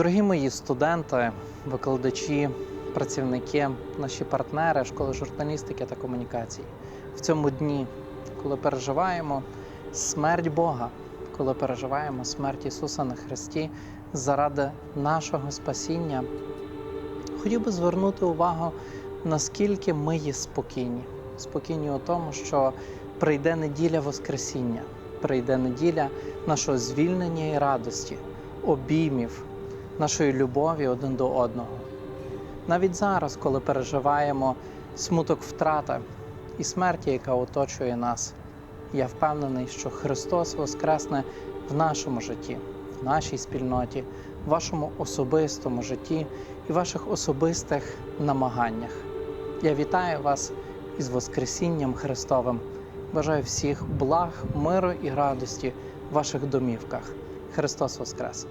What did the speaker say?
Дорогі мої студенти, викладачі, працівники, наші партнери школи журналістики та комунікацій, в цьому дні, коли переживаємо смерть Бога, коли переживаємо смерть Ісуса на Христі заради нашого спасіння, хотів би звернути увагу, наскільки ми є спокійні. Спокійні у тому, що прийде неділя Воскресіння, прийде неділя нашого звільнення і радості, обіймів, нашої любові один до одного. Навіть зараз, коли переживаємо смуток втрати і смерті, яка оточує нас, я впевнений, що Христос воскресне в нашому житті, в нашій спільноті, в вашому особистому житті і ваших особистих намаганнях. Я вітаю вас із Воскресінням Христовим. Бажаю всіх благ, миру і радості в ваших домівках. Христос Воскрес!